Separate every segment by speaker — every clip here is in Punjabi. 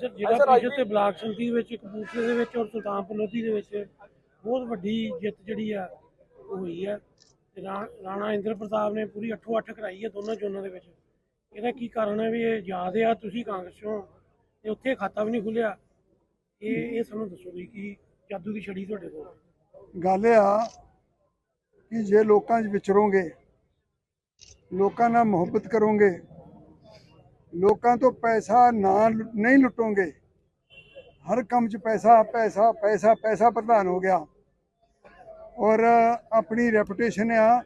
Speaker 1: ਸਰ ਜਿਹੜਾ ਪ੍ਰੀਸ਼ਦ ਤੇ ਬਲਾਕ ਸੰਮਤੀ ਵਿੱਚ ਕਪੂਰਥਲੇ ਦੇ ਵਿੱਚ ਔਰ ਸੁਲਤਾਨਪੁਰ ਲੋਧੀ ਦੇ ਵਿੱਚ ਬਹੁਤ ਵੱਡੀ ਜਿੱਤ ਜਿਹੜੀ ਆ ਉਹ ਹੋਈ ਆ। ਤੇ ਰਾਣਾ ਇੰਦਰ ਪ੍ਰਤਾਪ ਨੇ ਪੂਰੀ 8-8 ਕਰਾਈ ਹੈ ਦੋਨਾਂ ਜ਼ੋਨਾਂ ਦੇ ਵਿੱਚ। ਇਹਦਾ ਕੀ ਕਾਰਨ ਹੈ ਵੀ ਇਹ ਯਾਦ ਆ ਤੁਸੀਂ ਕਾਂਗਰਸੋਂ ਤੇ ਉੱਥੇ ਖਾਤਾ ਵੀ ਨਹੀਂ ਖੁੱਲਿਆ। ਇਹ ਇਹ ਸਾਨੂੰ ਦੱਸੋ ਵੀ ਕੀ ਜਾਦੂ ਦੀ ਛੜੀ ਤੁਹਾਡੇ ਕੋਲ?
Speaker 2: ਗੱਲ ਆ ਕਿ ਜੇ ਲੋਕਾਂ 'ਚ ਵਿਚਰੋਗੇ ਲੋਕਾਂ ਨਾਲ ਮੁਹੱਬਤ ਕਰੋਗੇ ਲੋਕਾਂ ਤੋਂ ਪੈਸਾ ਨਾ ਲੁ- ਨਹੀਂ ਲੁੱਟੋਗੇ। ਹਰ ਕੰਮ 'ਚ ਪੈਸਾ ਪੈਸਾ ਪੈਸਾ ਪੈਸਾ ਪ੍ਰਧਾਨ ਹੋ ਗਿਆ। ਔਰ ਆਪਣੀ ਰੈਪੂਟੇਸ਼ਨ ਆ,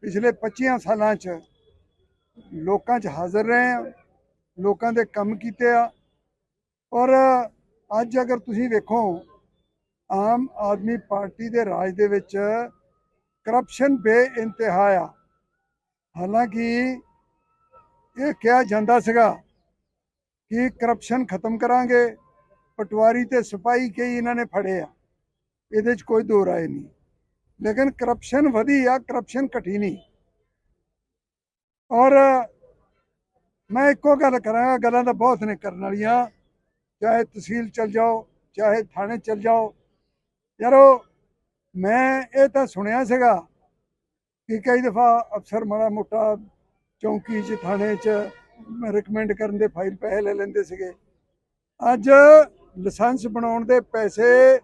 Speaker 2: ਪਿਛਲੇ 25 ਸਾਲਾਂ 'ਚ ਲੋਕਾਂ 'ਚ ਹਾਜ਼ਰ ਰਹੇ ਆ, ਲੋਕਾਂ ਦੇ ਕੰਮ ਕੀਤੇ ਆ। ਔਰ ਅੱਜ ਅਗਰ ਤੁਸੀਂ ਵੇਖੋ, ਆਮ ਆਦਮੀ ਪਾਰਟੀ ਦੇ ਰਾਜ ਦੇ ਵਿੱਚ ਕਰਪਸ਼ਨ ਬੇਇੰਤਹਾ ਆ। ਹਾਲਾਂਕਿ ਇਹ ਕਿਹਾ ਜਾਂਦਾ ਸੀਗਾ ਕਿ ਕਰਪਸ਼ਨ ਖਤਮ ਕਰਾਂਗੇ, ਪਟਵਾਰੀ ਤੇ ਸਿਪਾਹੀ ਕਈ ਇਹਨਾਂ ਨੇ ਫੜੇ ਆ, ਇਹਦੇ 'ਚ ਕੋਈ ਦੋ ਰਾਏ ਨਹੀਂ। ਲੇਕਿਨ ਕਰਪਸ਼ਨ ਵਧੀ ਆ ਕਰਪਸ਼ਨ ਘਟੀ ਨਹੀਂ। ਔਰ ਮੈਂ ਇੱਕੋ ਗੱਲ ਕਰਾਂਗਾ, ਗੱਲਾਂ ਤਾਂ ਬਹੁਤ ਨੇ ਕਰਨ ਵਾਲੀਆਂ, ਚਾਹੇ ਤਹਿਸੀਲ ਚਲ ਜਾਓ, ਚਾਹੇ ਥਾਣੇ ਚਲ ਜਾਓ। ਯਾਰੋ, ਮੈਂ ਇਹ ਤਾਂ ਸੁਣਿਆ ਸੀਗਾ ਕਿ ਕਈ ਦਫਾ ਅਫਸਰ ਮਾੜਾ ਮੋਟਾ ਚੌਂਕੀ 'ਚ, ਥਾਣੇ 'ਚ ਰეკਮੈਂਡ ਕਰਨ ਦੇ ਫਾਈਲ ਪੈਸੇ ਲੈ ਲੈਂਦੇ ਸੀਗੇ। ਅੱਜ ਲਾਇਸੈਂਸ ਬਣਾਉਣ ਦੇ ਪੈਸੇ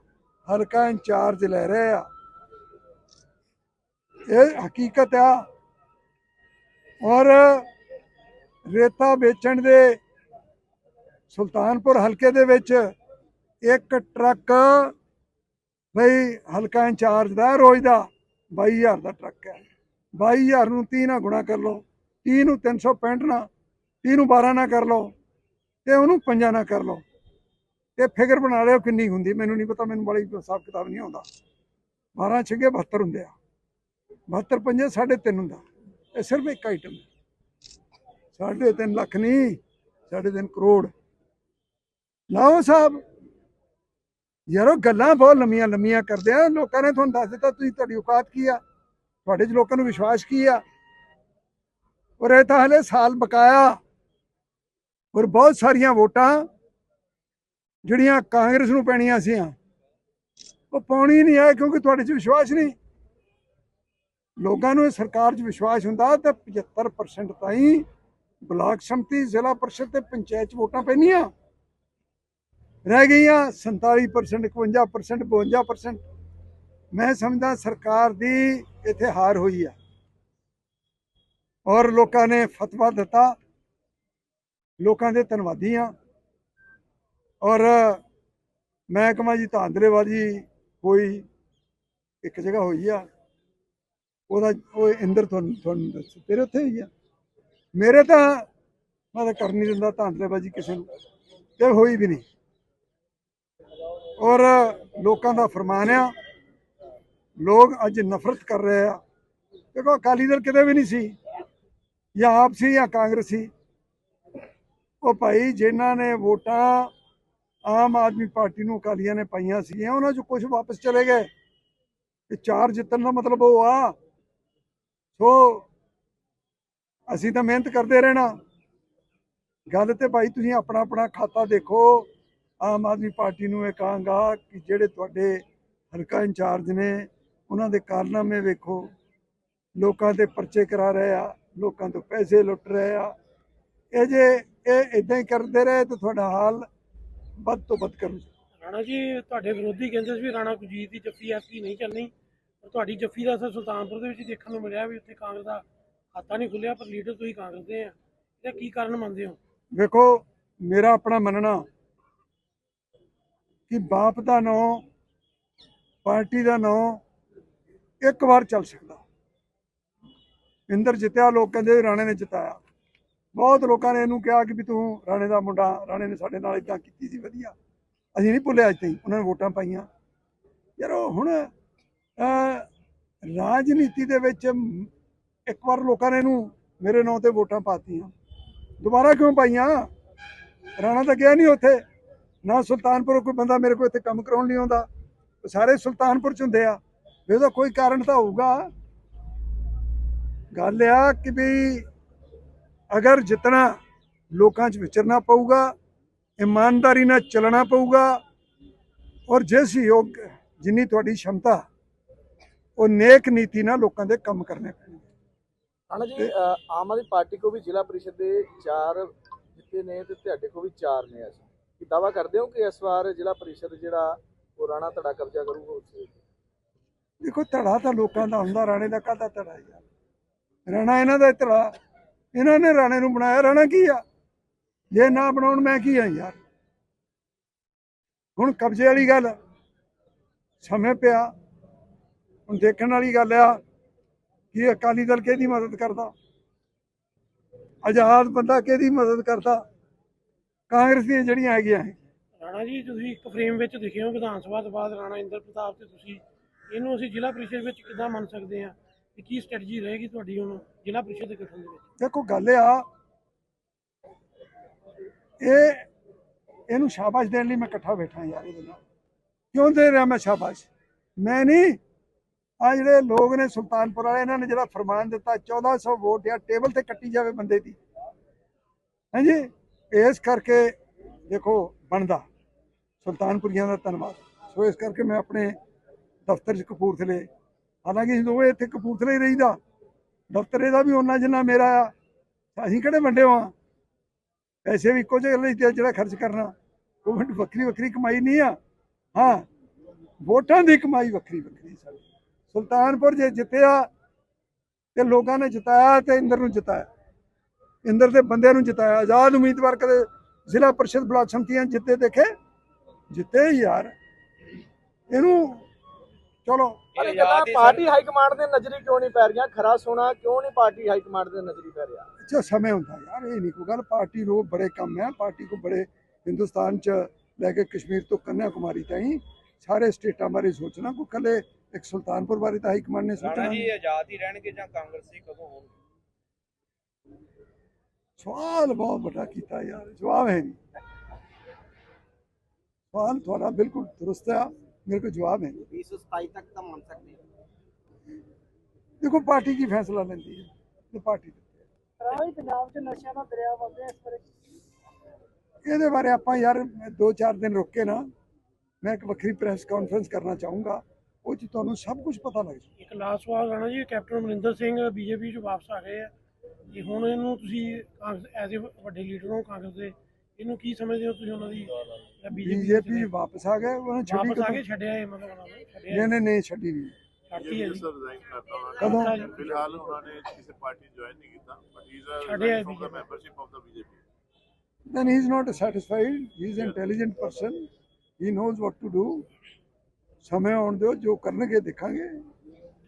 Speaker 2: ਹਲਕਾ ਇੰਚਾਰਜ ਲੈ ਰਹੇ ਆ। ਇਹ ਹਕੀਕਤ ਆ। ਔਰ ਰੇਤਾ ਵੇਚਣ ਦੇ ਸੁਲਤਾਨਪੁਰ ਹਲਕੇ ਦੇ ਵਿੱਚ ਇੱਕ ਟਰੱਕ ਬਈ ਹਲਕਾ ਇੰਚਾਰਜ ਦਾ, ਰੋਜ਼ ਦਾ 22000 ਦਾ ਟਰੱਕ ਹੈ। 22000 ਨੂੰ 30 ਨਾਲ ਗੁਣਾ ਕਰ ਲਓ। 30 ਨੂੰ 365 ਨਾ 30 ਨੂੰ 12 ਨਾਲ ਕਰ ਲਓ ਤੇ ਉਹਨੂੰ ਪੰਜਾਂ ਨਾਲ ਕਰ ਲਓ। ਤੇ ਫਿਗਰ ਬਣਾ ਲਿਓ ਕਿੰਨੀ ਹੁੰਦੀ, ਮੈਨੂੰ ਨਹੀਂ ਪਤਾ, ਮੈਨੂੰ ਬੜੀ ਹਿਸਾਬ ਕਿਤਾਬ ਨਹੀਂ ਆਉਂਦਾ। 12 ਛਿਗੇ 72 ਹੁੰਦੇ ਆ। 72 ਪੰਜੇ 3.5 ਹੁੰਦਾ। ਇਹ ਸਿਰਫ ਇੱਕ ਆਈਟਮ ਸਾਢੇ ਤਿੰਨ ਲੱਖ ਨਹੀਂ, ਸਾਢੇ ਤਿੰਨ ਕਰੋੜ। ਲਾਓ ਸਾਹਿਬ ਯਾਰੋ ਗੱਲਾਂ ਬਹੁਤ ਲੰਮੀਆਂ ਲੰਮੀਆਂ ਕਰਦੇ ਆ। ਲੋਕਾਂ ਨੇ ਤੁਹਾਨੂੰ ਦੱਸ ਦਿੱਤਾ, ਤੁਸੀਂ ਤੁਹਾਡੀ ਔਕਾਤ ਕੀ ਆ? ਤੁਹਾਡੇ 'ਚ ਲੋਕਾਂ ਨੂੰ ਵਿਸ਼ਵਾਸ ਕੀ ਆ? ਔਰ ਇਹ ਤਾਂ ਹਲੇ ਸਾਲ ਬਕਾਇਆ। ਔਰ ਬਹੁਤ ਸਾਰੀਆਂ ਵੋਟਾਂ ਜਿਹੜੀਆਂ ਕਾਂਗਰਸ ਨੂੰ ਪੈਣੀਆਂ ਸੀ ਉਹ ਪਾਉਣੀ ਨਹੀਂ ਹੈ ਕਿਉਂਕਿ ਤੁਹਾਡੇ 'ਚ ਵਿਸ਼ਵਾਸ ਨਹੀਂ। ਲੋਕਾਂ ਨੂੰ ਸਰਕਾਰ 'ਚ ਵਿਸ਼ਵਾਸ ਹੁੰਦਾ ਤਾਂ 75% ਤਾਈਂ ਬਲਾਕ ਸੰਮਤੀ ਜ਼ਿਲ੍ਹਾ ਪਰਿਸ਼ਦ ਤੇ ਪੰਚਾਇਤ 'ਚ ਵੋਟਾਂ ਪੈਣੀਆਂ ਰਹਿ ਗਈਆਂ 47% 51% 52% ਮੈਂ ਸਮਝਦਾ ਸਰਕਾਰ ਦੀ ਇੱਥੇ ਹਾਰ ਹੋਈ ਆ। ਔਰ ਲੋਕਾਂ ਨੇ ਫਤਵਾ ਦਿੱਤਾ। ਲੋਕਾਂ ਦੇ ਧੰਨਵਾਦੀ ਆ ਔਰ ਮੈਂ ਕਹਾਂ ਜੀ ਧਾਂਦਲੇਬਾਜ਼ੀ ਕੋਈ ਇੱਕ ਜਗ੍ਹਾ ਹੋਈ ਆ। ਉਹਦਾ ਉਹ ਇੰਦਰ ਤੁਹਾਨੂੰ ਤੁਹਾਨੂੰ ਦੱਸ, ਤੇਰੇ ਉੱਥੇ ਹੋਈ ਆ। ਮੇਰੇ ਤਾਂ, ਮੈਂ ਤਾਂ ਕਰ ਨਹੀਂ ਦਿੰਦਾ ਧਾਂਦਲੇਬਾਜ਼ੀ ਕਿਸੇ ਨੂੰ। ਤੇ ਹੋਈ ਵੀ ਨਹੀਂ। ਔਰ ਲੋਕਾਂ ਦਾ ਫਰਮਾਨ ਆ, ਲੋਕ ਅੱਜ ਨਫ਼ਰਤ ਕਰ ਰਹੇ ਆ। ਦੇਖੋ ਅਕਾਲੀ ਦਲ ਕਿਤੇ ਵੀ ਨਹੀਂ ਸੀ। ਜਾਂ ਆਪ ਸੀ ਜਾਂ ਕਾਂਗਰਸੀ ਸੀ। ਉਹ ਭਾਈ ਜਿਨ੍ਹਾਂ ਨੇ ਵੋਟਾਂ ਆਮ ਆਦਮੀ ਪਾਰਟੀ ਨੂੰ ਅਕਾਲੀਆਂ ਨੇ ਪਾਈਆਂ ਸੀਗੀਆਂ, ਉਹਨਾਂ ਚੋਂ ਕੁਝ ਵਾਪਸ ਚਲੇ ਗਏ। ਤੇ ਚਾਰ ਜਿੱਤਣ ਦਾ ਮਤਲਬ ਉਹ ਆ। ਸੋ ਅਸੀਂ ਤਾਂ ਮਿਹਨਤ ਕਰਦੇ ਰਹਿਣਾ। ਗੱਲ ਤੇ ਭਾਈ ਤੁਸੀਂ ਆਪਣਾ ਆਪਣਾ ਖਾਤਾ ਦੇਖੋ। ਆਮ ਆਦਮੀ ਪਾਰਟੀ ਨੂੰ ਇਹ ਕਹਾਂਗਾ ਕਿ ਜਿਹੜੇ ਤੁਹਾਡੇ ਹਲਕਾ ਇੰਚਾਰਜ ਨੇ, ਉਹਨਾਂ ਦੇ ਕਾਰਨਾਮੇ ਵੇਖੋ। ਲੋਕਾਂ ਦੇ ਪਰਚੇ ਕਰਾ ਰਹੇ ਆ। ਲੋਕਾਂ ਤੋਂ ਪੈਸੇ ਲੁੱਟ ਰਹੇ ਆ। ਇਹ ਜੇ ਇਹ ਇਦਾਂ ਹੀ ਕਰਦੇ ਰਹੇ ਤਾਂ ਤੁਹਾਡਾ ਹਾਲ ਵੱਧ ਤੋਂ ਵੱਧ ਕਰੂ।
Speaker 1: ਰਾਣਾ ਜੀ ਤੁਹਾਡੇ ਵਿਰੋਧੀ ਕਹਿੰਦੇ ਸੀ ਵੀ ਰਾਣਾ ਗੁਰਜੀਤ ਦੀ ਜੱਫੀ ਐਸਪੀ ਨਹੀਂ ਚੱਲਣੀ। ਪਰ ਤੁਹਾਡੀ ਜੱਫੀ ਦਾ ਅਸਰ ਸੁਲਤਾਨਪੁਰ ਦੇ ਵਿੱਚ ਦੇਖਣ ਨੂੰ ਮਿਲਿਆ ਵੀ ਉੱਥੇ ਕਾਂਗਰਸ ਦਾ ਖਾਤਾ ਨਹੀਂ ਖੁੱਲਿਆ ਪਰ ਲੀਡਰ ਤੁਸੀਂ ਕਾਂਗਰਸ ਦੇ ਆ। ਇਹਦਾ ਕੀ ਕਾਰਨ ਮੰਨਦੇ ਹੋ?
Speaker 2: ਵੇਖੋ ਮੇਰਾ ਆਪਣਾ ਮੰਨਣਾ ਕਿ ਬਾਪ ਦਾ ਨਾਂ ਪਾਰਟੀ ਦਾ ਨਾਂ ਇੱਕ ਵਾਰ ਚੱਲ ਸਕਦਾ। ਇੰਦਰ ਜਿੱਤਿਆ, ਲੋਕ ਕਹਿੰਦੇ ਰਾਣੇ ਨੇ ਜਿਤਾਇਆ। ਬਹੁਤ ਲੋਕਾਂ ਨੇ ਇਹਨੂੰ ਕਿਹਾ ਕਿ ਵੀ ਤੂੰ ਰਾਣੇ ਦਾ ਮੁੰਡਾ, ਰਾਣੇ ਨੇ ਸਾਡੇ ਨਾਲ ਇਦਾਂ ਕੀਤੀ ਸੀ, ਵਧੀਆ। ਅਸੀਂ ਨਹੀਂ ਭੁੱਲਿਆ ਅੱਜ ਤਾਈਂ ਉਹਨਾਂ ਨੇ ਵੋਟਾਂ ਪਾਈਆਂ। ਯਾਰ ਉਹ ਹੁਣ ਰਾਜਨੀਤੀ ਦੇ ਵਿੱਚ ਇੱਕ ਵਾਰ ਲੋਕਾਂ ਨੇ ਇਹਨੂੰ ਮੇਰੇ ਨਾਂ ਤੇ ਵੋਟਾਂ ਪਾਤੀਆਂ। ਦੁਬਾਰਾ ਕਿਉਂ ਪਾਈਆਂ? ਰਾਣਾ ਤਾਂ ਗਿਆ ਨਹੀਂ ਉੱਥੇ। ਨਾ ਸੁਲਤਾਨਪੁਰ, ਕੋਈ ਬੰਦਾ ਮੇਰੇ ਕੋਲ ਇੱਥੇ ਕੰਮ ਕਰਾਉਣ ਨਹੀਂ ਆਉਂਦਾ। ਉਹ ਸਾਰੇ ਸੁਲਤਾਨਪੁਰ ਚ ਹੁੰਦੇ ਆ। ਵੀ ਉਹਦਾ ਕੋਈ ਕਾਰਨ ਤਾਂ ਹੋਊਗਾ। ਗੱਲ ਆ ਕਿ ਵੀ ਅਗਰ ਜਿਤਨਾ ਲੋਕਾਂ 'ਚ ਵਿਚਰਨਾ ਪਊਗਾ ਇਮਾਨਦਾਰੀ ਨਾਲ ਚੱਲਣਾ ਪਊਗਾ ਔਰ ਜਿਸ ਯੋਗ ਜਿੰਨੀ ਤੁਹਾਡੀ ਸ਼ਮਤਾ ਉਹ ਨੇਕ ਨੀਤੀ ਨਾਲ ਲੋਕਾਂ ਦੇ ਕੰਮ ਕਰਨੇ ਪੈਣਗੇ।
Speaker 3: ਰਾਣਾ ਜੀ ਆਮ ਆਦਮੀ ਪਾਰਟੀ ਕੋ ਵੀ ਜ਼ਿਲ੍ਹਾ ਪਰਿਸ਼ਦ ਦੇ ਚਾਰ ਜਿੱਤੇ ਨੇ ਤੇ ਤੁਹਾਡੇ ਕੋ ਵੀ ਚਾਰ ਨੇ ਅਸੀਂ। ਕੀ ਦਾਵਾ ਕਰਦੇ ਹੋ ਕਿ ਇਸ ਵਾਰ ਜ਼ਿਲ੍ਹਾ ਪਰਿਸ਼ਦ ਜਿਹੜਾ ਉਹ ਰਾਣਾ ਧੜਾ ਕਬਜ਼ਾ ਕਰੂਗਾ ਉੱਥੇ?
Speaker 2: ਦੇਖੋ ਧੜਾ ਤਾਂ ਲੋਕਾਂ ਦਾ ਹੁੰਦਾ ਰਾਣੇ ਦਾ ਕਾਹਦਾ ਧੜਾ ਯਾਰ? ਰਾਣਾ ਇਹਨਾਂ ਦਾ ਧੜਾ ਇਹਨਾਂ ਨੇ ਰਾਣੇ ਨੂੰ ਬਣਾਇਆ। ਰਾਣਾ ਕੀ ਆ? ਜੇ ਨਾ ਬਣਾਉਣ ਮੈਂ ਕੀ ਆ ਯਾਰ? ਹੁਣ ਕਬਜ਼ੇ ਵਾਲੀ ਗੱਲ। ਸਮੇਂ ਪਿਆ। ਹੁਣ ਦੇਖਣ ਵਾਲੀ ਗੱਲ ਆ ਕਿ ਅਕਾਲੀ ਦਲ ਕਿਹਦੀ ਮਦਦ ਕਰਦਾ? ਆਜ਼ਾਦ ਬੰਦਾ ਕਿਹਦੀ ਮਦਦ ਕਰਦਾ? ਕਾਂਗਰਸ ਦੀਆਂ ਜਿਹੜੀਆਂ ਹੈਗੀਆਂ
Speaker 1: ਰਾਣਾ ਜੀ, ਤੁਸੀਂ ਇੱਕ ਫਰੇਮ ਵਿੱਚ ਦਿਖੇ ਹੋ ਵਿਧਾਨ ਸਭਾ ਤੋਂ ਬਾਅਦ। ਰਾਣਾ ਇੰਦਰ ਪ੍ਰਤਾਪ ਤੇ ਤੁਸੀਂ। ਇਹਨੂੰ ਅਸੀਂ ਜ਼ਿਲ੍ਹਾ ਪ੍ਰੀਸ਼ਦ ਵਿੱਚ ਕਿੱਦਾਂ ਮੰਨ ਸਕਦੇ ਹਾਂ? ਤੇ ਕੀ ਸਟ੍ਰੈਟਜੀ ਰਹੇਗੀ ਤੁਹਾਡੀ ਹੁਣ ਜ਼ਿਲ੍ਹਾ ਪਰਿਸ਼ਦ ਦੇ ਗਠਨ ਦੇ ਵਿੱਚ?
Speaker 2: ਦੇਖੋ, ਗੱਲ ਇਹ ਆ, ਇਹ, ਇਹਨੂੰ ਸ਼ਾਬਾਸ਼ ਦੇਣ ਲਈ ਮੈਂ ਇਕੱਠਾ ਬੈਠਾ ਯਾਰ ਇਹਦੇ ਨਾਲ। ਕਿਉਂ ਦੇ ਰਿਹਾ ਮੈਂ ਸ਼ਾਬਾਸ਼? ਮੈਂ ਨਹੀਂ ਆ ਜਿਹੜੇ ਲੋਕ ਨੇ ਸੁਲਤਾਨਪੁਰ ਵਾਲੇ, ਇਹਨਾਂ ਨੇ ਜਿਹੜਾ ਫਰਮਾਨ ਦਿੱਤਾ 1400 ਵੋਟ ਜਾਂ ਟੇਬਲ ਤੇ ਕੱਟੀ ਜਾਵੇ ਬੰਦੇ ਦੀ। ਹਾਂਜੀ? ਇਸ ਕਰਕੇ ਦੇਖੋ, ਬਣਦਾ। ਸੁਲਤਾਨਪੁਰੀਆਂ ਦਾ ਧੰਨਵਾਦ। ਸੋ ਇਸ ਕਰਕੇ ਮੈਂ ਆਪਣੇ ਦਫ਼ਤਰ 'ਚ ਕਪੂਰਥਲੇ ਹਾਲਾਂਕਿ ਅਸੀਂ ਦੋਵੇਂ ਇੱਥੇ ਕਪੂਰਥਲੇ ਹੀ ਰਹੀਦਾ। ਦਫ਼ਤਰ ਇਹਦਾ ਵੀ ਉਹਨਾਂ ਜਿੰਨਾ ਮੇਰਾ ਆ। ਅਸੀਂ ਕਿਹੜੇ ਵੰਡੇ ਹਾਂ ਪੈਸੇ ਵੀ ਇੱਕੋ ਜਿਹੇ ਲਈ ਜਿਹੜਾ ਖਰਚ ਕਰਨਾ। ਉਹ ਵੱਖਰੀ ਵੱਖਰੀ ਕਮਾਈ ਨਹੀਂ ਆ। ਹਾਂ, ਵੋਟਾਂ ਦੀ ਕਮਾਈ ਵੱਖਰੀ ਵੱਖਰੀ ਸਾਡੀ। ਸੁਲਤਾਨਪੁਰ ਜੇ ਜਿੱਤਿਆ ਤੇ ਲੋਕਾਂ ਨੇ ਜਿਤਾਇਆ ਤੇ ਇੰਦਰ ਨੂੰ ਜਿਤਾਇਆ। ਇੰਦਰ ਦੇ ਬੰਦਿਆਂ ਨੂੰ ਜਿਤਾਇਆ। ਆਜ਼ਾਦ ਉਮੀਦਵਾਰ ਕਦੇ ਜ਼ਿਲ੍ਹਾ ਪਰਿਸ਼ਦ ਬਲਾਕ ਸੰਮਤੀਆਂ ਜਿੱਤੇ ਦੇਖੇ? ਜਿੱਤੇ ਹੀ ਯਾਰ। ਇਹਨੂੰ ਚਲੋ।
Speaker 3: ਪਾਰਟੀ ਹਾਈ ਕਮਾਂਡ ਦੇ ਨਜ਼ਰੀ ਕਿਉਂ ਨਹੀਂ ਪੈ ਰਹੀਆਂ? ਖਰਾ ਸੋਣਾ ਕਿਉਂ ਨਹੀਂ ਪਾਰਟੀ ਹਾਈ ਕਮਾਂਡ ਦੇ ਨਜ਼ਰੀ ਪੈ ਰਿਹਾ?
Speaker 2: ਅੱਛਾ ਸਮੇਂ ਹੁੰਦਾ ਯਾਰ ਇਹ ਨਹੀਂ ਕੋਈ ਗੱਲ। ਪਾਰਟੀ ਨੂੰ ਬੜੇ ਕੰਮ ਹੈ। ਪਾਰਟੀ ਕੋ ਬੜੇ ਹਿੰਦੁਸਤਾਨ ਚ ਲੈ ਕੇ ਕਸ਼ਮੀਰ ਤੋਂ ਕੰਨਿਆ ਕੁਮਾਰੀ ਤਾਈਂ ਸਾਰੇ ਸਟੇਟਾਂ ਬਾਰੇ ਸੋਚਣਾ ਕੋਈ ਕੱਲੇ ਇੱਕ ਸੁਲਤਾਨਪੁਰ ਬਾਰੇ ਤਾਂ ਹਾਈ ਕਮਾਂਡ ਨੇ ਸੋਚਣਾ
Speaker 4: ਜੀ ਆਜ਼ਾਦ ਹੀ ਰਹਿਣਗੇ ਜਾਂ ਕਾਂਗਰਸੀ ਕਦੋਂ ਹੋਣਗੇ?
Speaker 2: ਸਵਾਲ ਬਹੁਤ ਵੱਡਾ ਕੀਤਾ ਯਾਰ ਜਵਾਬ ਹੈ ਨਹੀਂ। ਸਵਾਲ ਤੁਹਾਡਾ ਬਿਲਕੁਲ ਦਰੁਸਤ ਹੈ ਮੇਰੇ ਕੋਲ ਜਵਾਬ ਹੈ ਨਹੀਂ
Speaker 3: 2027 ਤੱਕ ਤਾਂ ਮੰਨ ਸਕਦੇ ਹਾਂ
Speaker 2: ਦੇਖੋ ਪਾਰਟੀ ਕੀ ਫੈਸਲਾ ਲੈਂਦੀ ਹੈ ਤੇ ਪਾਰਟੀ ਦਿੱਤੀ
Speaker 1: ਜੀ ਪੰਜਾਬ 'ਚ ਨਸ਼ਿਆਂ ਦਾ ਦਰਿਆ ਵਗ ਰਿਹਾ ਇਸ ਬਾਰੇ
Speaker 2: ਇਹਦੇ ਬਾਰੇ ਆਪਾਂ ਯਾਰ ਦੋ ਚਾਰ ਦਿਨ ਰੁਕ ਕੇ ਨਾ ਮੈਂ ਇੱਕ ਵੱਖਰੀ ਪ੍ਰੈਸ ਕਾਨਫਰੰਸ ਕਰਨਾ ਚਾਹੂੰਗਾ ਉਹ ਚ ਤੁਹਾਨੂੰ ਸਭ ਕੁਝ ਪਤਾ ਲੱਗ ਜਾਊ
Speaker 1: ਇੱਕ ਲਾਸਟ ਸਵਾਲ ਜੀ ਕੈਪਟਨ ਅਮਰਿੰਦਰ ਸਿੰਘ ਬੀਜੇਪੀ 'ਚ ਵਾਪਸ ਆ ਗਏ ਆ ਤੇ ਹੁਣ ਇਹਨੂੰ ਤੁਸੀਂ ਐਜ਼ ਅ ਵੱਡੇ ਲੀਡਰ ਹੋ ਕਾਂਗਰਸ ਦੇ ਇਹਨੂੰ ਕੀ ਸਮਝਦੇ ਹੋ ਤੁਸੀਂ ਉਹਨਾਂ ਦੀ?
Speaker 2: ਬੀਜੇਪੀ ਵਾਪਸ ਆ ਗਏ ਉਹਨਾਂ ਛੱਡੀ
Speaker 1: ਵਾਪਸ ਆ ਕੇ ਛੱਡਿਆ ਇਹ ਮਤਲਬ ਉਹਨਾਂ ਨੇ? ਛੱਡਿਆ
Speaker 2: ਨਹੀਂ ਨਹੀਂ ਨਹੀਂ। ਛੱਡੀ ਨਹੀਂ।
Speaker 1: ਛੱਡਤੀ ਹੈ ਜੀ।
Speaker 5: ਰਿਜ਼ਾਈਨ ਕਰਤਾ ਉਹਨਾਂ? ਨੇ। ਫਿਲਹਾਲ ਉਹਨਾਂ ਨੇ ਕਿਸੇ ਪਾਰਟੀ ਜੁਆਇਨ ਨਹੀਂ ਕੀਤਾ but he is a membership of the BJP.
Speaker 2: Then he is not satisfied he is an intelligent person he knows what to do. ਸਮੇਂ ਆਉਣ ਦਿਓ ਜੋ ਕਰਨਗੇ ਦੇਖਾਂਗੇ।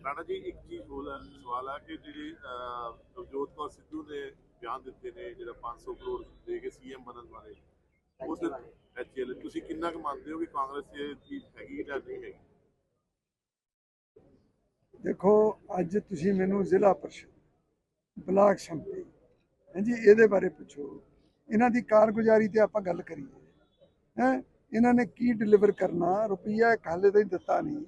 Speaker 5: ਰਾਣਾ ਜੀ ਇੱਕ ਚੀਜ਼ ਹੋਰ ਸਵਾਲ ਆ ਕਿ ਜਿਹੜੇ ਨਵਜੋਤ ਕੌਰ ਸਿੱਧੂ ਨੇ ਬਿਆਨ ਦਿੱਤੇ ਨੇ ਜਿਹੜਾ 500 ਕਰੋੜ ਦੇ ਕੇ ਸੀਐਮ ਬਣਨ ਬਾਰੇ। ਉਸ ਐਚਐਲ ਤੁਸੀਂ ਕਿੰਨਾ ਕੁ ਮੰਨਦੇ ਹੋ ਕਿ ਕਾਂਗਰਸ ਇਹ ਚੀਜ਼ ਹੈਗੀ ਜਾਂ ਨਹੀਂ ਹੈਗੀ?
Speaker 2: ਦੇਖੋ ਅੱਜ ਤੁਸੀਂ ਮੈਨੂੰ ਜ਼ਿਲ੍ਹਾ ਪਰਿਸ਼ਦ ਬਲਾਕ ਸੰਮਤੀ ਹਾਂਜੀ ਇਹਦੇ ਬਾਰੇ ਪੁੱਛੋ। ਇਹਨਾਂ ਦੀ ਕਾਰਗੁਜ਼ਾਰੀ ਤੇ ਆਪਾਂ ਗੱਲ ਕਰੀਏ। ਹੈ ਇਹਨਾਂ ਨੇ ਕੀ ਡਿਲੀਵਰ ਕਰਨਾ ਰੁਪਈਆ ਹਾਲੇ ਤਾਈਂ ਦਿੱਤਾ ਨਹੀਂ।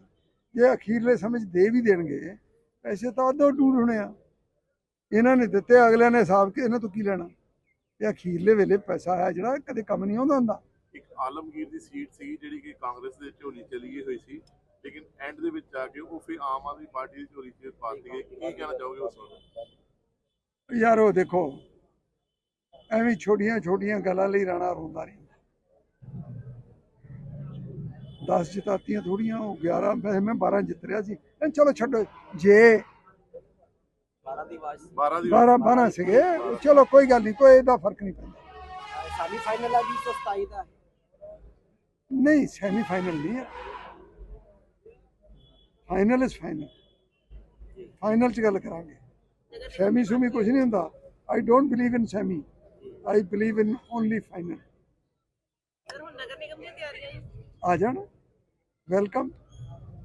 Speaker 2: ਜੇ ਅਖੀਰਲੇ ਸਮਝ ਦੇ ਵੀ ਦੇਣਗੇ ਪੈਸੇ ਤਾਂ ਉਦੋਂ ਡੂੜ ਹੋਣੇ ਆ। ਇਹਨਾਂ ਨੇ ਦਿੱਤੇ ਅਗਲਿਆਂ ਨੇ ਹਿਸਾਬ ਕੇ ਇਹਨਾਂ ਤੋਂ ਕੀ ਲੈਣਾ? ਇਹ ਅਖੀਰਲੇ ਵੇਲੇ ਪੈਸਾ ਆਇਆ ਜਿਹੜਾ ਕਦੇ ਕੰਮ ਨਹੀਂ ਆਉਂਦਾ ਹੁੰਦਾ।
Speaker 5: ਇੱਕ ਆਲਮਗੀਰ ਦੀ ਸੀਟ ਸੀ ਜਿਹੜੀ ਕਿ ਕਾਂਗਰਸ ਦੇ ਝੋਲੀ ਚਲੀ ਗਈ ਹੋਈ ਸੀ ਲੇਕਿਨ ਐਂਡ ਦੇ ਵਿੱਚ ਆ ਕੇ ਉਹ ਫਿਰ ਆਮ ਆਦਮੀ ਪਾਰਟੀ ਦੀ ਝੋਲੀ 'ਚ ਪਾ ਦਿੱਤੀ ਗਈ ਕੀ ਕਹਿਣਾ ਚਾਹੋਗੇ ਉਸ ਬਾਰੇ?
Speaker 2: ਯਾਰ ਉਹ ਦੇਖੋ ਐਵੇਂ ਛੋਟੀਆਂ ਛੋਟੀਆਂ ਗੱਲਾਂ ਲਈ ਰਾਣਾ ਰੋਂਦਾ ਨਹੀਂ 10 ਜਿਤਾਤੀਆਂ ਥੋੜੀਆਂ ਉਹ 11 ਵੈਸੇ ਮੈਂ 12 ਜਿੱਤ ਰਿਹਾ ਸੀ। ਚਲੋ ਛੱਡੋ ਜੇ
Speaker 3: 12 ਦੀ ਆਵਾਜ਼
Speaker 5: 12 ਦੀ
Speaker 2: 12 12 ਸੀਗੇ। ਚਲੋ ਕੋਈ ਗੱਲ ਨਹੀਂ ਕੋਈ ਇਹਦਾ ਫ਼ਰਕ ਨਹੀਂ ਪੈਂਦਾ।
Speaker 3: ਸੈਮੀ ਫਾਈਨਲ ਆ 2027 ਦਾ।
Speaker 2: ਨਹੀਂ ਸੈਮੀ ਫਾਈਨਲ ਨਹੀਂ ਹੈ। ਫਾਈਨਲ ਇਜ਼ ਫਾਈਨਲ ਫਾਈਨਲ ਚ ਗੱਲ ਕਰਾਂਗੇ। ਸੈਮੀ ਸੁਮੀ ਕੁਝ ਨਹੀਂ ਹੁੰਦਾ। I don't believe in semi I believe in only final
Speaker 6: sir ਹੁਣ ਨਗਰ ਨਿਗਮ ਦੀਆਂ ਤਿਆਰੀਆਂ ਜੀ।
Speaker 2: ਆ ਜਾਣ। ਵੈਲਕਮ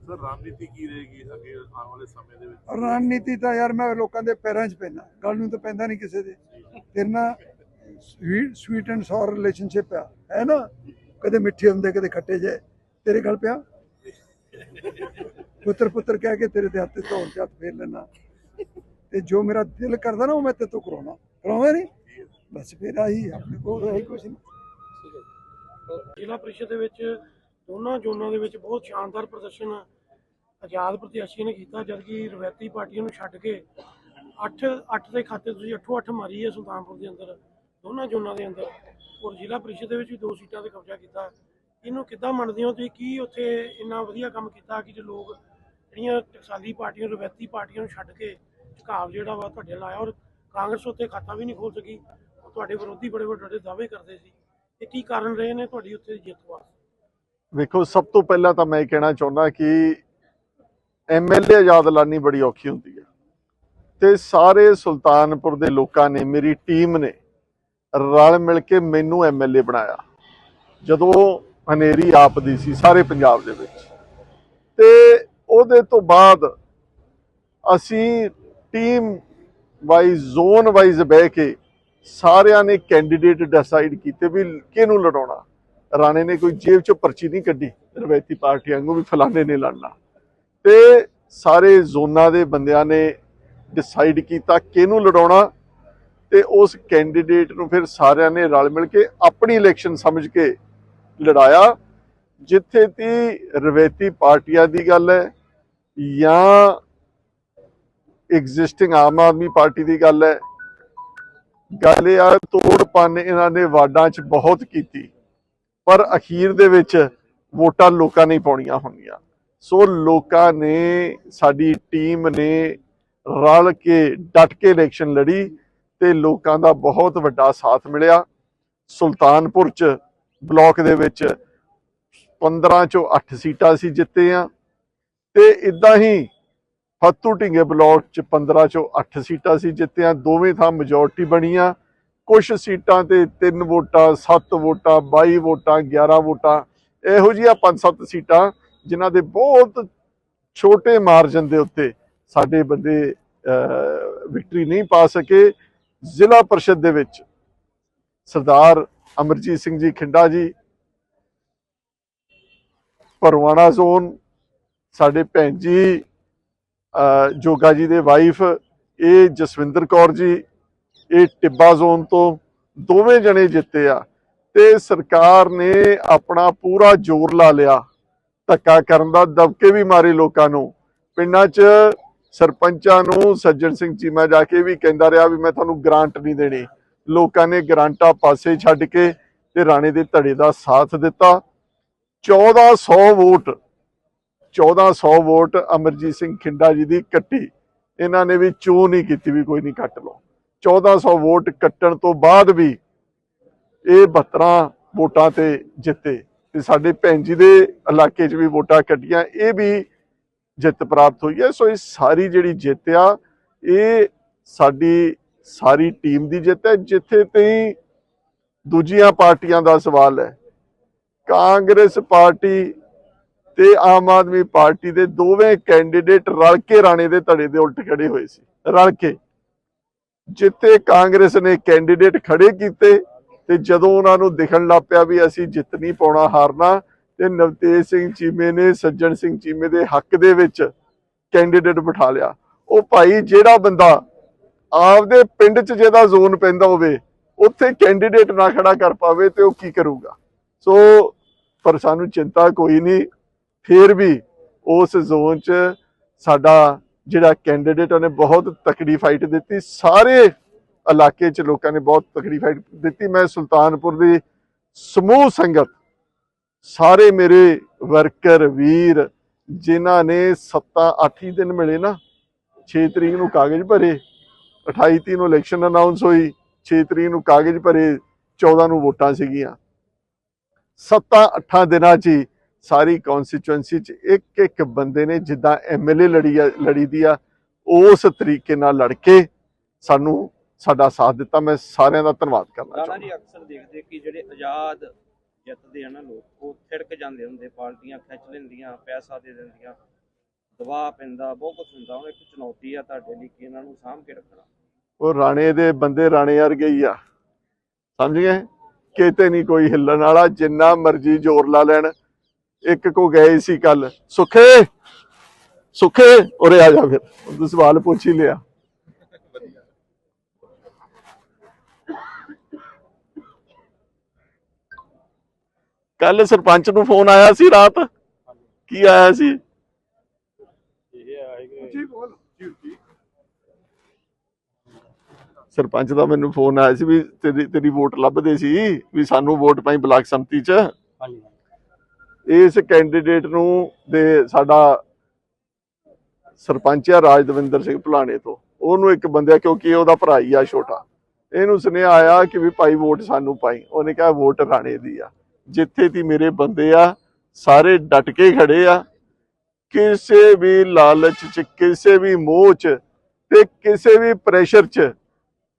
Speaker 5: ਸਰ ਰਣਨੀਤੀ ਕੀ ਰਹੇਗੀ ਅੱਗੇ ਆਉਣ ਵਾਲੇ ਸਮੇਂ ਦੇ ਵਿੱਚ?
Speaker 2: ਰਣਨੀਤੀ ਤਾਂ ਯਾਰ ਮੈਂ ਲੋਕਾਂ ਦੇ ਪੈਰਾਂ 'ਚ ਪੈਂਦਾ। ਗੱਲ ਨੂੰ ਤਾਂ ਪੈਂਦਾ ਨਹੀਂ ਕਿਸੇ ਦੇ। ਤੇਰੇ ਨਾਲ sweet sweet and sour relationship ਆ। ਹੈ ਨਾ? ਕਦੇ ਮਿੱਠੇ ਹੁੰਦੇ ਕਦੇ ਖੱਟੇ ਜੇ ਤੇਰੇ ਗੱਲ ਪਿਆ? ਪੁੱਤਰ ਪੁੱਤਰ ਕਹਿ ਕੇ ਤੇਰੇ ਦੇ ਹੱਥ ਤੇ ਧੌਣ ਤੇ ਹੱਥ ਫੇਰ ਲੈਣਾ ਤੇ ਜੋ ਮੇਰਾ ਦਿਲ ਕਰਦਾ ਨਾ ਉਹ ਮੈਂ ਤੇ ਤੋਂ ਕਰਾਉਣਾ। ਕਰਾਉਂਦਾ ਨਹੀਂ? ਬਸ ਫੇਰ ਆਹੀ ਆਪਣੇ ਕੋਲ ਆਹੀ ਕੁਛ ਨਹੀਂ।
Speaker 1: ਜ਼ਿਲ੍ਹਾ ਪਰਿਸ਼ਦ ਦੇ ਵਿੱਚ ਦੋਨਾਂ ਜ਼ੋਨਾਂ ਦੇ ਵਿੱਚ ਬਹੁਤ ਸ਼ਾਨਦਾਰ ਪ੍ਰਦਰਸ਼ਨ ਆਜ਼ਾਦ ਪ੍ਰਤਿਆਸ਼ੀ ਨੇ ਕੀਤਾ, ਜਦਕਿ ਰਵਾਇਤੀ ਪਾਰਟੀਆਂ ਨੂੰ ਛੱਡ ਕੇ 8 8 ਦੇ ਖਾਤੇ ਤੁਸੀਂ 8 8 ਮਾਰੀ ਹੈ ਸੁਲਤਾਨਪੁਰ ਦੇ ਅੰਦਰ, ਦੋਨਾਂ ਜ਼ੋਨਾਂ ਦੇ ਅੰਦਰ। ਔਰ ਜ਼ਿਲ੍ਹਾ ਪਰਿਸ਼ਦ ਦੇ ਵਿੱਚ ਵੀ ਦੋ ਸੀਟਾਂ ਤੇ ਕਬਜ਼ਾ ਕੀਤਾ। ਇਹਨੂੰ ਕਿੱਦਾਂ ਮੰਨਦੇ ਹੋ ਤੁਸੀਂ? ਕੀ ਉੱਥੇ ਇੰਨਾ ਵਧੀਆ ਕੰਮ ਕੀਤਾ ਕਿ ਜੇ ਲੋਕ ਜਿਹੜੀਆਂ ਟਕਸਾਲੀ ਪਾਰਟੀਆਂ, ਰਵਾਇਤੀ ਪਾਰਟੀਆਂ ਨੂੰ ਛੱਡ ਕੇ ਝੁਕਾਵ ਜਿਹੜਾ ਵਾ ਤੁਹਾਡੇ ਲਾਇਆ ਔਰ ਕਾਂਗਰਸ ਉੱਤੇ ਖਾਤਾ ਵੀ ਨਹੀਂ ਖੋਲ ਸਕੀ ਔਰ ਤੁਹਾਡੇ ਵਿਰੋਧੀ ਬੜੇ ਵੱਡੇ ਦਾਅਵੇ ਕਰਦੇ ਸੀ। ਇਹ ਕੀ ਕਾਰਨ ਰਹੇ ਨੇ ਤੁਹਾਡੀ ਉੱਥੇ ਜਿੱਤ ਵਾਸਤੇ?
Speaker 7: ਵੇਖੋ, ਸਭ ਤੋਂ ਪਹਿਲਾਂ ਤਾਂ ਮੈਂ ਇਹ ਕਹਿਣਾ ਚਾਹੁੰਦਾ ਕਿ ਐਮਐਲਏ ਆਜ਼ਾਦ ਲਾਨੀ ਬੜੀ ਔਖੀ ਹੁੰਦੀ ਹੈ। ਤੇ ਸਾਰੇ ਸੁਲਤਾਨਪੁਰ ਦੇ ਲੋਕਾਂ ਨੇ, ਮੇਰੀ ਟੀਮ ਨੇ ਰਲ ਮਿਲ ਕੇ ਮੈਨੂੰ ਐਮਐਲਏ ਬਣਾਇਆ। ਜਦੋਂ ਹਨੇਰੀ ਆਪਦੀ ਸੀ ਸਾਰੇ ਪੰਜਾਬ ਦੇ ਵਿੱਚ। ਤੇ ਉਹਦੇ ਤੋਂ ਬਾਅਦ ਅਸੀਂ ਟੀਮ ਵਾਈਜ਼ ਜ਼ੋਨ ਵਾਈਜ਼ ਬਹਿ ਕੇ ਸਾਰਿਆਂ ਨੇ ਕੈਂਡੀਡੇਟ ਡਿਸਾਈਡ ਕੀਤੇ ਵੀ ਕਿਹਨੂੰ ਲੜਾਉਣਾ। ਰਾਣੇ ਨੇ ਕੋਈ ਜੇਬ ਚੋਂ ਪਰਚੀ ਨਹੀਂ ਕੱਢੀ, ਰਵਾਇਤੀ ਪਾਰਟੀਆਂ ਵਾਂਗੂ ਵੀ ਫਲਾਣੇ ਨੇ ਲੜਨਾ ਤੇ ਸਾਰੇ ਜ਼ੋਨਾਂ ਦੇ ਬੰਦਿਆਂ ਨੇ ਡਿਸਾਈਡ ਕੀਤਾ ਕਿਹਨੂੰ ਲੜਾਉਣਾ ਤੇ ਉਸ ਕੈਂਡੀਡੇਟ ਨੂੰ ਫਿਰ ਸਾਰਿਆਂ ਨੇ ਰਲ ਮਿਲ ਕੇ ਆਪਣੀ ਇਲੈਕਸ਼ਨ ਸਮਝ ਕੇ ਲੜਾਇਆ, ਜਿੱਥੇ ਤੀ ਰਵਾਇਤੀ ਪਾਰਟੀਆਂ ਦੀ ਗੱਲ ਹੈ ਜਾਂ ਐਗਜ਼ਿਸਟਿੰਗ ਆਮ ਆਦਮੀ ਪਾਰਟੀ ਦੀ ਗੱਲ ਹੈ। ਗੱਲ ਇਹ ਆ ਤੋੜ ਪੰਨ ਇਹਨਾਂ ਨੇ ਵਾਰਡਾਂ 'ਚ ਬਹੁਤ ਕੀਤੀ। ਪਰ ਅਖੀਰ ਦੇ ਵਿੱਚ ਵੋਟਾਂ ਲੋਕਾਂ ਨੇ ਪਾਉਣੀਆਂ ਹੁੰਦੀਆਂ ਸੋ ਲੋਕਾਂ ਨੇ, ਸਾਡੀ ਟੀਮ ਨੇ ਰਲ ਕੇ, ਡਟ ਕੇ ਇਲੈਕਸ਼ਨ ਲੜੀ ਤੇ ਲੋਕਾਂ ਦਾ ਬਹੁਤ ਵੱਡਾ ਸਾਥ ਮਿਲਿਆ। ਸੁਲਤਾਨਪੁਰ ਚ ਬਲਾਕ ਦੇ ਵਿੱਚ 15 ਚੋਂ 8 ਸੀਟਾਂ ਅਸੀਂ ਜਿੱਤੇ ਆ ਤੇ ਇਦਾਂ ਹੀ ਫੱਤੂ ਢਿੰਗੇ ਬਲਾਕ ਚ 15 ਚੋਂ 8 ਸੀਟਾਂ ਸੀ ਜਿੱਤੇ ਦੋਵੇਂ ਥਾਂ ਮੈਜੋਰਟੀ ਬਣੀਆਂ। ਕੁਝ ਸੀਟਾਂ ਤੇ 3 ਵੋਟਾਂ 7 ਵੋਟਾਂ 22 ਵੋਟਾਂ 11 ਵੋਟਾਂ, ਇਹੋ ਜਿਹੀਆਂ 5-7 ਸੀਟਾਂ ਜਿਨ੍ਹਾਂ ਦੇ ਬਹੁਤ ਛੋਟੇ ਮਾਰਜਨ ਦੇ ਉੱਤੇ ਸਾਡੇ ਬੰਦੇ ਵਿਕਟਰੀ ਨਹੀਂ ਪਾ ਸਕੇ। ਜ਼ਿਲ੍ਹਾ ਪਰਿਸ਼ਦ ਦੇ ਵਿੱਚ ਸਰਦਾਰ ਅਮਰਜੀਤ ਸਿੰਘ ਜੀ ਖਿੰਡਾ ਜੀ, ਪਰਵਾਣਾ ਜ਼ੋਨ, ਸਾਡੇ ਭੈਣ ਜੀ, ਅਹ, ਜੋਗਾ ਜੀ ਦੇ ਵਾਈਫ ਇਹ ਜਸਵਿੰਦਰ ਕੌਰ ਜੀ ਇਹ ਟਿੱਬਾ ਜ਼ੋਨ ਤੋਂ ਦੋਵੇਂ ਜਣੇ ਜਿੱਤੇ ਆ ਤੇ ਸਰਕਾਰ ਨੇ ਆਪਣਾ ਪੂਰਾ ਜ਼ੋਰ ਲਾ ਲਿਆ ਧੱਕਾ ਕਰਨ ਦਾ, ਦਬਕੇ ਵੀ ਮਾਰੇ ਲੋਕਾਂ ਨੂੰ। ਪਿੰਡਾਂ 'ਚ ਸਰਪੰਚਾਂ ਨੂੰ ਸੱਜਣ ਸਿੰਘ ਚੀਮਾ ਜਾ ਕੇ ਵੀ ਕਹਿੰਦਾ ਰਿਹਾ ਵੀ ਮੈਂ ਤੁਹਾਨੂੰ ਗ੍ਰਾਂਟ ਨਹੀਂ ਦੇਣੀ। ਲੋਕਾਂ ਨੇ ਗ੍ਰਾਂਟਾਂ ਪਾਸੇ ਛੱਡ ਕੇ ਤੇ ਰਾਣੇ ਦੇ ਧੜੇ ਦਾ ਸਾਥ ਦਿੱਤਾ। 1400 ਵੋਟ 1400 ਵੋਟ ਅਮਰਜੀਤ ਸਿੰਘ ਖਿੰਡਾ ਜੀ ਦੀ ਕੱਟੀ। ਇਹਨਾਂ ਨੇ ਵੀ ਚੋ ਨਹੀਂ ਕੀਤੀ ਵੀ ਕੋਈ ਨਹੀਂ ਕੱਟ ਲੋ 1400 ਵੋਟ ਕੱਟਣ ਤੋਂ ਬਾਅਦ ਵੀ ਇਹ 72 ਵੋਟਾਂ ਤੇ ਜਿੱਤੇ ਤੇ ਸਾਡੇ ਭੈਣ ਜੀ ਦੇ ਇਲਾਕੇ 'ਚ ਵੀ ਵੋਟਾਂ ਕੱਟੀਆਂ, ਇਹ ਵੀ ਜਿੱਤ ਪ੍ਰਾਪਤ ਹੋਈ ਹੈ। ਸੋ ਇਹ ਸਾਰੀ ਜਿਹੜੀ ਜਿੱਤ ਆ, ਇਹ ਸਾਡੀ ਸਾਰੀ ਟੀਮ ਦੀ ਜਿੱਤ ਹੈ, ਜਿੱਥੇ ਤਾਈਂ ਦੂਜੀਆਂ ਪਾਰਟੀਆਂ ਦਾ ਸਵਾਲ ਹੈ। ਕਾਂਗਰਸ ਪਾਰਟੀ ਤੇ ਆਮ ਆਦਮੀ ਪਾਰਟੀ ਦੇ ਦੋਵੇਂ ਕੈਂਡੀਡੇਟ ਰਲ ਕੇ ਰਾਣੇ ਦੇ ਧੜੇ ਦੇ ਉਲਟ ਖੜੇ ਹੋਏ ਸੀ, ਰਲ ਕੇ। ਜਿੱਥੇ ਕਾਂਗਰਸ ਨੇ ਕੈਂਡੀਡੇਟ ਖੜੇ ਕੀਤੇ ਤੇ ਜਦੋਂ ਉਹਨਾਂ ਨੂੰ ਦਿਖਣ ਲੱਗ ਪਿਆ ਵੀ ਅਸੀਂ ਜਿੱਤ ਨਹੀਂ ਪਾਉਣਾ, ਹਾਰਨਾ, ਤੇ ਨਵਤੇਜ ਸਿੰਘ ਚੀਮੇ ਨੇ, ਸੱਜਣ ਸਿੰਘ ਚੀਮੇ ਦੇ ਹੱਕ ਦੇ ਵਿੱਚ ਕੈਂਡੀਡੇਟ ਬਿਠਾ ਲਿਆ। ਉਹ ਭਾਈ ਜਿਹੜਾ ਬੰਦਾ ਆਪਦੇ ਪਿੰਡ 'ਚ ਜਿਹਦਾ ਜ਼ੋਨ ਪੈਂਦਾ ਹੋਵੇ, ਉੱਥੇ ਕੈਂਡੀਡੇਟ ਨਾ ਖੜਾ ਕਰ ਪਾਵੇ ਤੇ ਉਹ ਕੀ ਕਰੂਗਾ? ਸੋ, ਪਰ ਸਾਨੂੰ ਚਿੰਤਾ ਕੋਈ ਨਹੀਂ, ਫੇਰ ਵੀ ਉਸ ਜ਼ੋਨ 'ਚ ਸਾਡਾ ਜਿਹੜਾ ਕੈਂਡੀਡੇਟ ਉਹਨੇ ਬਹੁਤ ਤਕੜੀ ਫਾਈਟ ਦਿੱਤੀ, ਸਾਰੇ ਇਲਾਕੇ 'ਚ ਲੋਕਾਂ ਨੇ ਬਹੁਤ ਤਕੜੀ ਫਾਈਟ ਦਿੱਤੀ। ਮੈਂ ਸੁਲਤਾਨਪੁਰ ਦੀ ਸਮੂਹ ਸੰਗਤ, ਸਾਰੇ ਮੇਰੇ ਵਰਕਰ ਵੀਰ, ਜਿਨ੍ਹਾਂ ਨੇ 7-8 ਹੀ ਦਿਨ ਮਿਲੇ ਨਾ 6 ਤਰੀਕ ਨੂੰ ਕਾਗਜ਼ ਭਰੇ 28 ਤਰੀਕ ਨੂੰ ਇਲੈਕਸ਼ਨ ਅਨਾਉਂਸ ਹੋਈ 6 ਤਰੀਕ ਨੂੰ ਕਾਗਜ਼ ਭਰੇ 14 ਨੂੰ ਵੋਟਾਂ ਸੀਗੀਆਂ। 7-8 ਦਿਨਾਂ 'ਚ ਹੀ ਸਾਰੀ ਕਨਸਟੀਚੁਐਂਸੀ 'ਚ ਇੱਕ ਇੱਕ ਬੰਦੇ ਨੇ ਜਿੱਦਾਂ ਐਮਐਲਏ ਲੜੀ ਲੜੀ ਦੀ ਆ ਉਸ ਤਰੀਕੇ ਨਾਲ ਲੜ ਕੇ ਸਾਨੂੰ ਸਾਡਾ ਸਾਥ ਦਿੱਤਾ। ਮੈਂ ਸਾਰਿਆਂ ਦਾ ਧੰਨਵਾਦ ਕਰਨਾ
Speaker 4: ਰਾਣਾ
Speaker 7: ਚਾਹੁੰਦਾ।
Speaker 4: ਜੀ ਅਕਸਰ ਦੇਖਦੇ ਕਿ ਜਿਹੜੇ ਆਜ਼ਾਦ ਜਿੱਤਦੇ ਆ ਨਾ ਲੋਕ ਉਹ ਥਿੜਕ ਜਾਂਦੇ ਹੁੰਦੇ ਪਾਰਟੀਆਂ ਖਿੱਚ ਲੈਂਦੀਆਂ ਪੈਸਾ ਦੇ ਦਿੰਦੀਆਂ ਦਬਾਅ ਪੈਂਦਾ ਬਹੁਤ ਕੁਝ ਹੁੰਦਾ। ਉਹ ਇੱਕ ਚੁਣੌਤੀ ਆ ਤੁਹਾਡੇ ਲਈ ਕਿ ਇਹਨਾਂ ਨੂੰ ਸਾਂਭ ਕੇ ਰੱਖਣਾ।
Speaker 7: ਉਹ ਰਾਣੇ ਦੇ ਬੰਦੇ ਰਾਣੇ ਵਰਗੇ ਹੀ ਆ। ਸਮਝ ਗਏ? ਕਿਤੇ ਨਹੀਂ ਕੋਈ ਹਿੱਲਣ ਵਾਲਾ ਜਿੰਨਾ ਮਰਜ਼ੀ ਜ਼ੋਰ ਲਾ ਲੈਣ। ਇੱਕ ਕੋ ਗਏ ਸੀ ਕੱਲ। ਸੁਖੇ ਸੁਖੇ, ਉਰੇ ਆ ਜਾ ਫਿਰ। ਤੂੰ ਸਵਾਲ ਪੁੱਛ ਹੀ ਲਿਆ। ਕੱਲ ਸਰਪੰਚ ਨੂੰ ਫੋਨ ਆਇਆ ਸੀ ਰਾਤ। ਕੀ ਆਇਆ ਸੀ?
Speaker 2: ਜੀ ਬੋਲ
Speaker 7: ਸਰਪੰਚ ਦਾ ਮੈਨੂੰ ਫੋਨ ਆਇਆ ਸੀ ਵੀ ਤੇਰੀ ਤੇਰੀ ਵੋਟ ਲੱਭਦੇ ਸੀ, ਵੀ ਸਾਨੂੰ ਵੋਟ ਪਾਈ ਬਲਾਕ ਸੰਮਤੀ ਚ। ਇਸ ਕੈਂਡੀਡੇਟ ਨੂੰ ਦੇ ਸਾਡਾ ਸਰਪੰਚ ਆ ਰਾਜਦਵਿੰਦਰ ਸਿੰਘ ਭਲਾਣੇ ਤੋਂ। ਉਹਨੂੰ ਇੱਕ ਬੰਦਿਆ ਕਿਉਂਕਿ ਉਹਦਾ ਭਰਾ ਹੀ ਆ ਛੋਟਾ। ਇਹਨੂੰ ਸੁਨੇਹਾ ਆਇਆ ਕਿ ਵੀ ਭਾਈ ਵੋਟ ਸਾਨੂੰ ਪਾਈ। ਉਹਨੇ ਕਿਹਾ ਵੋਟ ਰਾਣੇ ਦੀ ਆ। ਜਿੱਥੇ ਤੀ ਮੇਰੇ ਬੰਦੇ ਆ, ਸਾਰੇ ਡਟ ਕੇ ਖੜੇ ਆ। ਕਿਸੇ ਵੀ ਲਾਲਚ ਚ, ਕਿਸੇ ਵੀ ਮੋਹ ਚ ਤੇ ਕਿਸੇ ਵੀ ਪ੍ਰੈਸ਼ਰ ਚ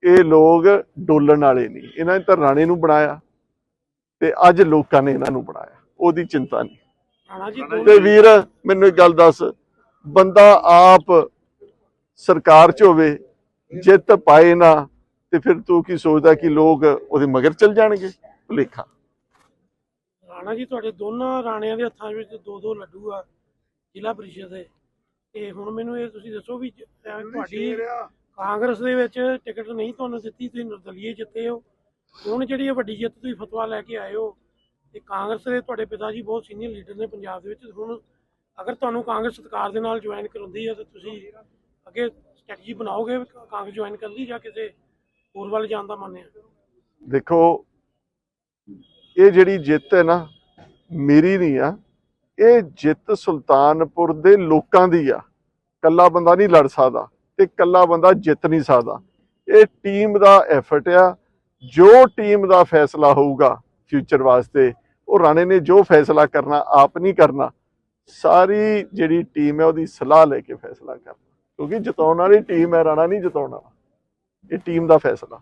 Speaker 7: ਇਹ ਲੋਕ ਡੋਲਣ ਵਾਲੇ ਨਹੀਂ। ਇਹਨਾਂ ਨੇ ਤਾਂ ਰਾਣੇ ਨੂੰ ਬਣਾਇਆ। ਤੇ ਅੱਜ ਲੋਕਾਂ ਨੇ ਇਹਨਾਂ ਨੂੰ ਬਣਾਇਆ। ਉਹਦੀ ਚਿੰਤਾ ਨਹੀਂ।
Speaker 1: ਰਾਣਾ ਜੀ
Speaker 7: ਤੇ ਵੀਰ ਮੈਨੂੰ ਇੱਕ ਗੱਲ ਦੱਸ। ਬੰਦਾ ਆਪ ਸਰਕਾਰ 'ਚ ਹੋਵੇ ਜਿੱਤ ਪਾਏ ਨਾ ਤੇ ਫਿਰ ਤੂੰ ਕੀ ਸੋਚਦਾ ਕਿ ਲੋਕ ਉਹਦੇ ਮਗਰ ਚੱਲ ਜਾਣਗੇ? ਭੁਲੇਖਾ।
Speaker 1: ਰਾਣਾ ਜੀ ਤੁਹਾਡੇ ਦੋਨਾਂ ਰਾਣਿਆਂ ਦੇ ਹੱਥਾਂ ਵਿੱਚ ਦੋ ਦੋ ਲੱਡੂ ਆ ਜ਼ਿਲ੍ਹਾ ਪਰਿਸ਼ਦ ਦੇ। ਤੇ ਹੁਣ ਮੈਨੂੰ ਇਹ ਤੁਸੀਂ ਦੱਸੋ ਵੀ ਤੁਹਾਡੀ ਕਾਂਗਰਸ ਦੇ ਵਿੱਚ ਟਿਕਟ ਨਹੀਂ ਤੁਹਾਨੂੰ ਦਿੱਤੀ ਤੁਸੀਂ ਨਿਰਦਲੀਏ ਜਿੱਤੇ ਹੋ। ਹੁਣ ਜਿਹੜੀ ਇਹ ਵੱਡੀ ਜਿੱਤ ਤੁਸੀਂ ਫਤਵਾ ਲੈ ਕੇ ਆਏ ਹੋ ਤੇ ਕਾਂਗਰਸ ਦੇ ਤੁਹਾਡੇ ਪਿਤਾ ਜੀ ਬਹੁਤ ਸੀਨੀਅਰ ਲੀਡਰ ਨੇ ਪੰਜਾਬ ਦੇ ਵਿੱਚ ਹੁਣ ਅਗਰ ਤੁਹਾਨੂੰ ਕਾਂਗਰਸ ਸਰਕਾਰ ਦੇ ਨਾਲ ਜੁਆਇਨ ਕਰਾਉਂਦੀ ਹੈ ਤਾਂ ਤੁਸੀਂ ਅੱਗੇ ਸਟ੍ਰੈਟਜੀ ਬਣਾਓਗੇ ਕਾਂਗਰਸ ਜੁਆਇਨ ਕਰਨ ਦੀ ਜਾਂ ਕਿਸੇ ਹੋਰ ਵੱਲ ਜਾਣ ਦਾ ਮਨ
Speaker 7: ਦੇਖੋ, ਇਹ ਜਿਹੜੀ ਜਿੱਤ ਹੈ ਨਾ, ਮੇਰੀ ਨਹੀਂ ਆ, ਇਹ ਜਿੱਤ ਸੁਲਤਾਨਪੁਰ ਦੇ ਲੋਕਾਂ ਦੀ ਆ। ਕੱਲਾ ਬੰਦਾ ਨਹੀਂ ਲੜ ਸਕਦਾ ਤੇ ਕੱਲਾ ਬੰਦਾ ਜਿੱਤ ਨਹੀਂ ਸਕਦਾ। ਇਹ ਟੀਮ ਦਾ ਐਫਰਟ ਆ, ਜੋ ਟੀਮ ਦਾ ਫੈਸਲਾ ਹੋਊਗਾ ਫਿਊਚਰ ਵਾਸਤੇ ਉਹ ਰਾਣੇ ਨੇ ਜੋ ਫੈਸਲਾ ਕਰਨਾ ਆਪ ਨਹੀਂ ਕਰਨਾ ਸਾਰੀ ਜਿਹੜੀ ਟੀਮ ਹੈ ਉਹਦੀ ਸਲਾਹ ਲੈ ਕੇ ਫੈਸਲਾ ਕਰਨਾ। ਕਿਉਂਕਿ ਜਿਤਾਉਣ ਵਾਲੀ ਟੀਮ ਹੈ ਰਾਣਾ ਨਹੀਂ ਜਿਤਾਉਣ ਇਹ ਟੀਮ ਦਾ ਫੈਸਲਾ।